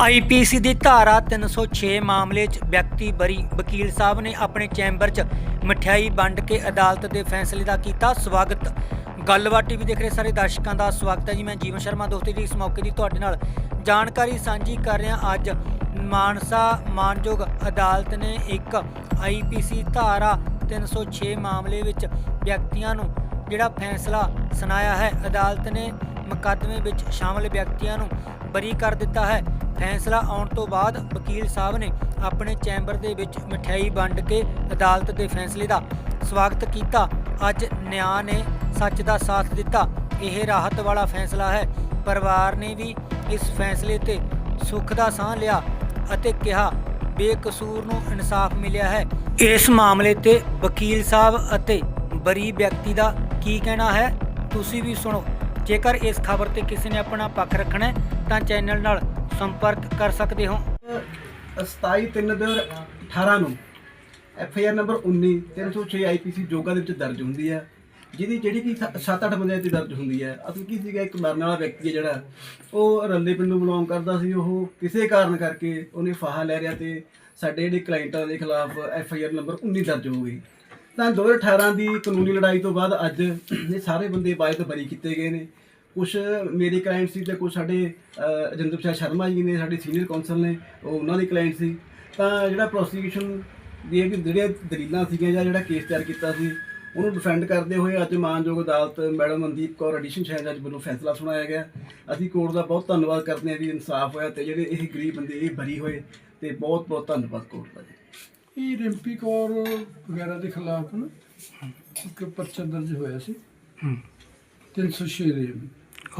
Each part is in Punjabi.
ਆਈਪੀਸੀ ਦੀ ਧਾਰਾ 306 ਮਾਮਲੇ 'ਚ ਵਿਅਕਤੀ ਬਰੀ ਵਕੀਲ ਸਾਹਿਬ ਨੇ ਆਪਣੇ ਚੈਂਬਰ 'ਚ ਮਠਿਆਈ ਵੰਡ ਕੇ ਅਦਾਲਤ ਦੇ ਫੈਸਲੇ ਦਾ ਕੀਤਾ ਸਵਾਗਤ। ਗੱਲਬਾਤ ਟੀਵੀ ਦੇਖ ਰਹੇ ਸਾਰੇ ਦਰਸ਼ਕਾਂ ਦਾ ਸਵਾਗਤ ਹੈ ਜੀ। ਮੈਂ ਜੀਵਨ ਸ਼ਰਮਾ ਦੋਸਤੋ ਜੀ। ਇਸ ਮੌਕੇ ਦੀ ਤੁਹਾਡੇ ਨਾਲ ਜਾਣਕਾਰੀ ਸਾਂਝੀ ਕਰ ਰਿਹਾ ਅੱਜ ਮਾਨਸਾ ਮਾਨਯੋਗ ਅਦਾਲਤ ਨੇ ਇੱਕ ਆਈਪੀਸੀ ਧਾਰਾ 306 ਮਾਮਲੇ ਵਿੱਚ ਵਿਅਕਤੀਆਂ ਨੂੰ ਜਿਹੜਾ ਫੈਸਲਾ ਸੁਣਾਇਆ ਹੈ, ਅਦਾਲਤ ਨੇ ਮੁਕੱਦਮੇ ਵਿੱਚ ਸ਼ਾਮਲ ਵਿਅਕਤੀਆਂ ਨੂੰ ਬਰੀ ਕਰ ਦਿੱਤਾ ਹੈ। ਫੈਸਲਾ ਆਉਣ ਤੋਂ ਬਾਅਦ ਵਕੀਲ ਸਾਹਿਬ ਨੇ ਆਪਣੇ ਚੈਂਬਰ ਦੇ ਵਿੱਚ ਮਠਿਆਈ ਵੰਡ ਕੇ ਅਦਾਲਤ ਦੇ ਫੈਸਲੇ ਦਾ ਸਵਾਗਤ ਕੀਤਾ। ਅੱਜ ਨਿਆਂ ਨੇ ਸੱਚ ਦਾ ਸਾਥ ਦਿੱਤਾ। ਇਹ ਰਾਹਤ ਵਾਲਾ ਫੈਸਲਾ ਹੈ। ਪਰਿਵਾਰ ਨੇ ਵੀ ਇਸ ਫੈਸਲੇ ਤੇ ਸੁੱਖ ਦਾ ਸਾਹ ਲਿਆ ਅਤੇ ਕਿਹਾ, ਬੇਕਸੂਰ ਨੂੰ ਇਨਸਾਫ ਮਿਲਿਆ ਹੈ। ਇਸ ਮਾਮਲੇ ਤੇ ਵਕੀਲ ਸਾਹਿਬ ਅਤੇ ਬਰੀ ਵਿਅਕਤੀ ਦਾ ਕੀ ਕਹਿਣਾ ਹੈ? ਤੁਸੀਂ ਵੀ ਸੁਣੋ। ਜੇਕਰ ਇਸ ਖਬਰ ਤੇ ਕਿਸੇ ਨੇ ਆਪਣਾ ਪੱਖ ਰੱਖਣਾ ਹੈ, ਤਾਂ ਚੈਨਲ ਨਾਲ ਸੰਪਰਕ ਕਰ ਸਕਦੇ ਹੋ। 27/3/18 ਨੂੰ F I R number 19 306 IPC Joga ਦੇ ਵਿੱਚ ਦਰਜ ਹੁੰਦੀ ਹੈ, ਜਿਹਦੀ ਜਿਹੜੀ ਕਿ 7-8 ਬੰਦਿਆਂ ਤੇ ਦਰਜ ਹੁੰਦੀ ਹੈ। ਅਸਲ ਕੀ ਸੀਗਾ, ਇੱਕ ਮਰਨ ਵਾਲਾ ਵਿਅਕਤੀ ਹੈ ਜਿਹੜਾ, ਉਹ ਰੱਲੇ ਪਿੰਡੋਂ ਬਿਲੋਂਗ ਕਰਦਾ ਸੀ। ਉਹ ਕਿਸੇ ਕਾਰਨ ਕਰਕੇ ਉਹਨੇ ਫਾਹਾ ਲੈ ਰਿਆ ਤੇ ਸਾਡੇ ਜਿਹੜੇ ਕਲਾਇੰਟਾਂ ਦੇ ਖਿਲਾਫ ਐਫ ਆਈ ਆਰ ਨੰਬਰ 19 ਦਰਜ ਹੋ ਗਈ। ਤਾਂ 2018 ਦੀ ਕਾਨੂੰਨੀ ਲੜਾਈ ਤੋਂ ਬਾਅਦ ਅੱਜ ਇਹ ਸਾਰੇ ਬੰਦੇ ਬਾਇਦ ਬਰੀ ਕੀਤੇ ਗਏ ਨੇ। ਕੁਝ ਮੇਰੇ ਕਲਾਇੰਟ ਸੀ ਤੇ ਕੁਝ ਸਾਡੇ ਰਜਿੰਦਰ ਪ੍ਰਸਾਦ ਸ਼ਰਮਾ ਜੀ ਨੇ ਸਾਡੇ ਸੀਨੀਅਰ ਕਾਉਂਸਲ ਨੇ ਉਹ ਉਹਨਾਂ ਦੇ ਕਲਾਇੰਟ ਸੀ। ਤਾਂ ਜਿਹੜਾ ਪ੍ਰੋਸੀਕਿਊਸ਼ਨ ਦੀ ਕਿ ਜਿਹੜੀਆਂ ਦਲੀਲਾਂ ਸੀਗੀਆਂ ਜਾਂ ਜਿਹੜਾ ਕੇਸ ਤਿਆਰ ਕੀਤਾ ਸੀ ਉਹਨੂੰ ਡਿਫੈਂਡ ਕਰਦੇ ਹੋਏ ਅੱਜ ਮਾਨਯੋਗ ਅਦਾਲਤ ਮੈਡਮ ਮਨਦੀਪ ਕੌਰ ਐਡੀਸ਼ਨ ਸ਼ਾਇਦ ਅੱਜ ਵੱਲੋਂ ਫੈਸਲਾ ਸੁਣਾਇਆ ਗਿਆ। ਅਸੀਂ ਕੋਰਟ ਦਾ ਬਹੁਤ ਧੰਨਵਾਦ ਕਰਦੇ ਹਾਂ ਵੀ ਇਨਸਾਫ ਹੋਇਆ ਤੇ ਜਿਹੜੇ ਇਹ ਗਰੀਬ ਬੰਦੇ ਇਹ ਬਰੀ ਹੋਏ ਤੇ ਬਹੁਤ ਬਹੁਤ ਧੰਨਵਾਦ ਕੋਰਟ ਦਾ ਜੀ। ਇਹ ਰਿੰਪੀ ਕੌਰ ਵਗੈਰਾ ਦੇ ਖਿਲਾਫ ਨਾ ਇੱਕ ਪਰਚਾ ਦਰਜ ਹੋਇਆ ਸੀ। ਹੂੰ। 306 ਦੇ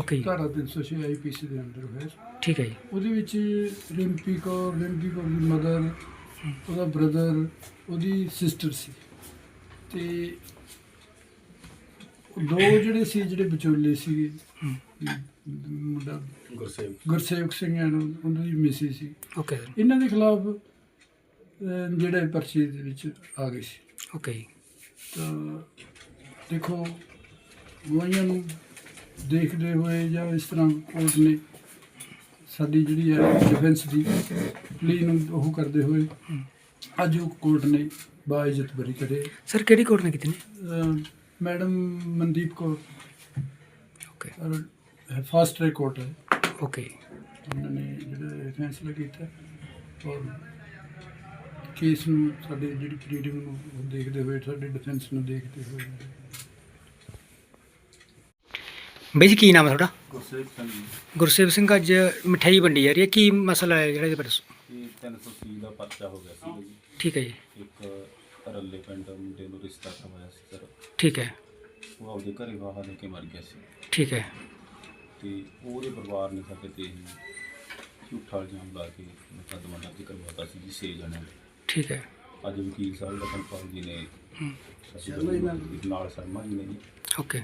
ਓਕੇ ਜੀ ਧਾਰਾ 306 ਆਈਪੀਸੀ ਦੇ ਅੰਦਰ ਹੋਇਆ ਸੀ। ਠੀਕ ਹੈ ਜੀ। ਉਹਦੇ ਵਿੱਚ ਰਿੰਪੀ ਕੌਰ ਰਿੰਪੀ ਕੌਰ ਦੀ ਮਦਰ ਉਹਦਾ ਬ੍ਰਦਰ ਉਹਦੀ ਸਿਸਟਰ ਸੀ। ਤੇ ਉਹ ਦੋ ਜਿਹੜੇ ਸੀ ਜਿਹੜੇ ਵਿਚੋਲੇ ਸੀਗੇ ਮੁੰਡਾ ਗੁਰਸੇਵ ਗੁਰਸੇਵਕ ਸਿੰਘ ਐਨ ਉਹਨਾਂ ਦੀ ਮਿਸੀ ਸੀ। ਓਕੇ ਇਹਨਾਂ ਦੇ ਖਿਲਾਫ ਅਹ, ਜਿਹੜੇ ਪਰਚੇ ਦੇ ਵਿੱਚ ਆ ਗਏ ਸੀ। ਓਕੇ ਜੀ ਤਾਂ ਦੇਖੋ ਗਵਾਹੀਆਂ ਨੂੰ ਦੇਖਦੇ ਹੋਏ ਜਾਂ ਇਸ ਤਰ੍ਹਾਂ ਕੋਰਟ ਨੇ ਸਾਡੀ ਜਿਹੜੀ ਹੈ ਡਿਫੈਂਸ ਦੀ ਪਲੀ ਨੂੰ ਉਹ ਕਰਦੇ ਹੋਏ ਅੱਜ ਉਹ ਕੋਰਟ ਨੇ ਬਾਇਜ਼ਤ ਬਰੀ ਕਰੇ। ਸਰ ਕਿਹੜੀ ਕੋਰਟ ਨੇ ਕੀਤੀ ਨੇ? ਮੈਡਮ ਮਨਦੀਪ ਕੌਰ। ਓਕੇ ਔਰ ਫਾਸਟ ਟ੍ਰੈਕ ਕੋਰਟ ਹੈ। ਓਕੇ ਉਹਨਾਂ ਨੇ ਜਿਹੜਾ ਫੈਸਲਾ ਕੀਤਾ ਔਰ ਕੇਸ ਨੂੰ ਸਾਡੇ ਜਿਹੜੀ ਪਲੀਡਿੰਗ ਨੂੰ ਦੇਖਦੇ ਹੋਏ ਸਾਡੇ ਡਿਫੈਂਸ ਨੂੰ ਦੇਖਦੇ ਹੋਏ। ਬਈ ਜੀ ਕੀ ਨਾਮ ਹੈ ਤੁਹਾਡਾ? ਗੁਰਸੇਵ ਸਿੰਘ ਜੀ। ਗੁਰਸੇਵ ਸਿੰਘ ਅੱਜ ਮਠਿਆਈ ਵੰਡੀ ਜਾ ਰਹੀ ਹੈ। ਕੀ ਮਸਲਾ ਹੈ ਜਿਹੜਾ ਇਹਦੇ ਦੱਸੋ? ਇਹ 330 ਦਾ ਪਰਚਾ ਹੋ ਗਿਆ ਸੀ ਜੀ। ਠੀਕ ਹੈ ਜੀ। ਇੱਕ ਰੱਲੇ ਪਿੰਡ ਮੁੰਡੇ ਨੂੰ ਰਿਸ਼ਤਾ ਕਰਵਾਇਆ ਸੀ ਸਰ। ਠੀਕ ਹੈ। ਉਹ ਆਪਦੇ ਘਰੇ ਵਾਹ ਲੈ ਕੇ ਮਰ ਗਿਆ ਸੀ। ਠੀਕ ਹੈ। ਤੇ ਉਹਦੇ ਪਰਿਵਾਰ ਨੇ ਸਾਡੇ ਤੇ ਇਹ ਝੂਠਾ ਇਲਜ਼ਾਮ ਲਾ ਕੇ ਮੁਕੱਦਮਾ ਦਰਜ ਕਰਵਾਤਾ ਸੀ ਜੀ 6 ਜਣਿਆਂ ਨੇ। ਠੀਕ ਹੈ। ਅੱਜ ਵਕੀਲ ਸਾਹਿਬ ਲਖਨਪਾਲ ਜੀ ਨੇ ਅਸੀਂ ਨਾਲ ਸ਼ਰਮਾ ਜੀ ਨੇ ਜੀ ਓਕੇ